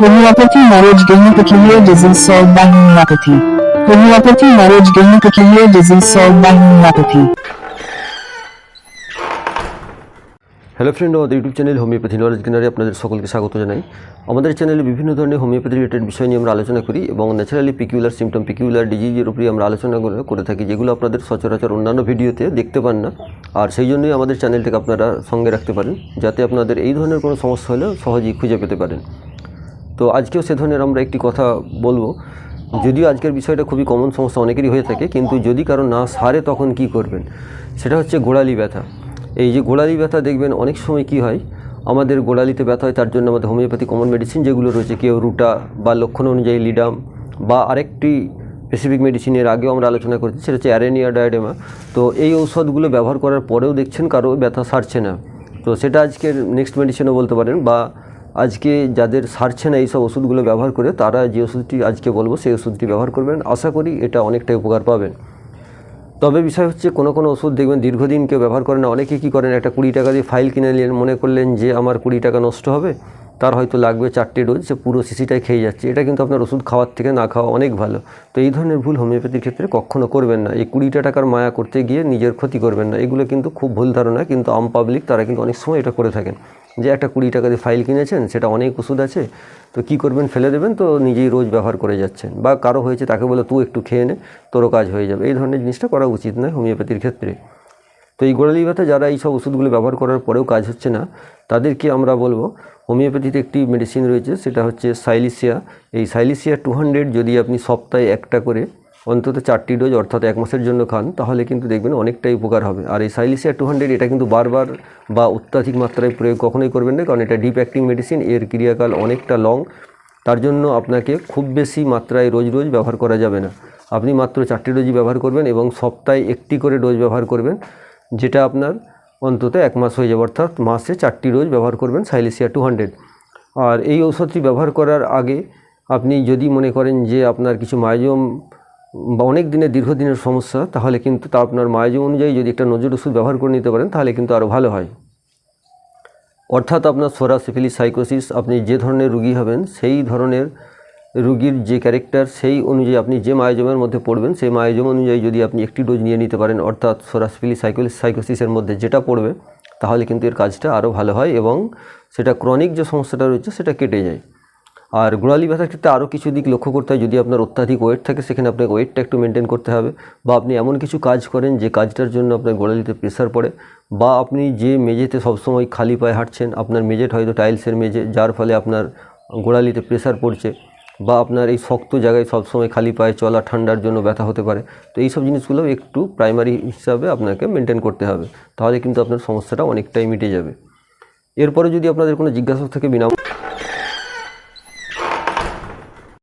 Homeopathy marriage gain peculiar disease solved by homeopathy. Homeopathy marriage gain peculiar disease solved by homeopathy. Hello friend আমাদের YouTube channel homeopathy knowledge গেনারে আপনাদের সকলকে স্বাগত জানাই আমাদের চ্যানেলে বিভিন্ন ধরনের হোমিওপ্যাথি রিলেটেড বিষয় নিয়ে আমরা আলোচনা করি এবং ন্যাচারালি পিকিউলার সিমটম পিকিউলার ডিজিজের উপরে আমরা আলোচনা করে থাকি, যেগুলো আপনাদের সচরাচর অন্যান্য ভিডিওতে দেখতে পান না আর সেই জন্যই আমাদের চ্যানেলটাকে আপনারা সঙ্গে রাখতে পারেন, যাতে আপনাদের এই ধরনের কোনো সমস্যা হলে সহজেই খুঁজে পেতে পারেন তো আজকেও সে ধরনের আমরা একটি কথা বলব। যদিও আজকের বিষয়টা খুবই কমন সমস্যা অনেকেরই হয়ে থাকে, কিন্তু যদি কারও না সারে তখন কি করবেন? সেটা হচ্ছে গোড়ালি ব্যথা। এই যে গোড়ালি ব্যথা দেখবেন অনেক সময় কি হয়, আমাদের গোড়ালিতে ব্যথা হয়, তার জন্য আমাদের হোমিওপ্যাথি কমন মেডিসিন যেগুলো রয়েছে, কেউ রুটা বা লক্ষণ অনুযায়ী লিডাম বা আরেকটি স্পেসিফিক মেডিসিনের আগেও আমরা আলোচনা করেছি, সেটা হচ্ছে অ্যারেনিয়া ডায়াডেমা। তো এই ঔষধগুলো ব্যবহার করার পরেও দেখছেন কারও ব্যথা সারছে না। তো সেটা আজকের নেক্সট মেডিসিনও বলতে পারেন বা আজকে যাদের সারছে না এইসব ওষুধগুলো ব্যবহার করে, তারা যে ওষুধটি আজকে বলব সেই ওষুধটি ব্যবহার করবেন। আশা করি এটা অনেকটাই উপকার পাবেন। তবে বিষয় হচ্ছে, কোনো কোনো ওষুধ দেখবেন দীর্ঘদিন কেউ ব্যবহার করে না, অনেকে কী করেন, একটা কুড়ি টাকা দিয়ে ফাইল কিনে নিলেন, মনে করলেন যে আমার কুড়ি টাকা নষ্ট হবে, তার হয়তো লাগবে চারটে ডোজ, সে পুরো শিশিটাই খেয়ে যাচ্ছে। এটা কিন্তু আপনার ওষুধ খাওয়ার থেকে না খাওয়া অনেক ভালো। তো এই ধরনের ভুল হোমিওপ্যাথির ক্ষেত্রে কখনো করবেন না। এই কুড়িটা টাকার মায়া করতে গিয়ে নিজের ক্ষতি করবেন না। এগুলো কিন্তু খুব ভুল ধারণা, কিন্তু আম পাবলিক তারা কিন্তু অনেক সময় এটা করে থাকেন। যে একটা কুড়ি টাকা দিয়ে ফাইল কিনেছেন, সেটা অনেক ওষুধ আছে, তো কি করবেন? ফেলে দেবেন, তো নিজেই রোজ ব্যবহার করে যাচ্ছেন। বা কারও হয়েছে, তাকে বলে, তুই একটু খেয়ে নে, তোরও কাজ হয়ে যাবে। এই ধরনের জিনিসটা করা উচিত নয় হোমিওপ্যাথির ক্ষেত্রে। তো এই গোড়ালি ব্যথা যারা এই সব ওষুধগুলো ব্যবহার করার পরেও কাজ হচ্ছে না, তাদেরকে আমরা বলব, হোমিওপ্যাথিতে একটি মেডিসিন রয়েছে, সেটা হচ্ছে সাইলিসিয়া। এই সাইলিসিয়া টু হান্ড্রেড যদি আপনি সপ্তাহে একটা করে অন্তত চারটি ডোজ অর্থাৎ এক মাসের জন্য খান, তাহলে কিন্তু দেখবেন অনেকটাই উপকার হবে। আর এই সাইলিসিয়া টু হান্ড্রেড এটা কিন্তু বারবার বা অত্যাধিক মাত্রায় প্রয়োগ কখনোই করবেন না, কারণ এটা ডিপ অ্যাক্টিং মেডিসিন এর ক্রিয়াকাল অনেকটা লং তার জন্য আপনাকে খুব বেশি মাত্রায় রোজ রোজ ব্যবহার করা যাবে না। আপনি মাত্র চারটি ডোজই ব্যবহার করবেন এবং সপ্তাহে একটি করে ডোজ ব্যবহার করবেন, যেটা আপনার অন্তত এক মাস হয়ে যাবে। অর্থাৎ মাসে চারটি ডোজ ব্যবহার করবেন সাইলিসিয়া টু হান্ড্রেড আর এই ঔষধটি ব্যবহার করার আগে আপনি যদি মনে করেন যে আপনার কিছু মায়োজম বা অনেক দিনের, দীর্ঘদিনের সমস্যা, তাহলে কিন্তু তা আপনার মায়োজম অনুযায়ী যদি একটা নজর ওষুধ ব্যবহার করে নিতে পারেন, তাহলে কিন্তু আরও ভালো হয়। অর্থাৎ আপনার সোরা সিফিলিস সাইকোসিস, আপনি যে ধরনের রুগী হবেন, সেই ধরনের রুগীর যে ক্যারেক্টার, সেই অনুযায়ী আপনি যে মায়োজমের মধ্যে পড়বেন, সেই মায়োজম অনুযায়ী যদি আপনি একটি ডোজ নিয়ে নিতে পারেন, অর্থাৎ সোরাসফিলি সাইকোলিস, সাইকোসিসের মধ্যে যেটা পড়বে, তাহলে কিন্তু এর কাজটা আরও ভালো হয় এবং সেটা ক্রনিক যে সমস্যাটা রয়েছে, সেটা কেটে যায়। আর গোড়ালি ব্যথার ক্ষেত্রে আরও কিছু দিক লক্ষ্য করতে হয়। যদি আপনার অত্যাধিক ওয়েট থাকে, সেখানে আপনাকে ওয়েটটা একটু মেনটেন করতে হবে বা আপনি এমন কিছু কাজ করেন যে কাজটার জন্য আপনার গোড়ালিতে প্রেশার পড়ে বা আপনি যে মেঝেতে সবসময় খালি পায়ে হাঁটছেন, আপনার মেঝেটা হয়তো টাইলসের মেঝে, যার ফলে আপনার গোড়ালিতে প্রেশার পড়ছে বা আপনার এই শক্ত জায়গায় সবসময় খালি পায়ে চলা, ঠান্ডার জন্য ব্যথা হতে পারে। তো এই সব জিনিসগুলো একটু প্রাইমারি হিসাবে আপনাকে মেনটেন করতে হবে। তাহলে কিন্তু আপনার সমস্যাটা অনেকটাই মিটে যাবে। এরপরে যদি আপনাদের কোনো জিজ্ঞাসা থাকে বিনা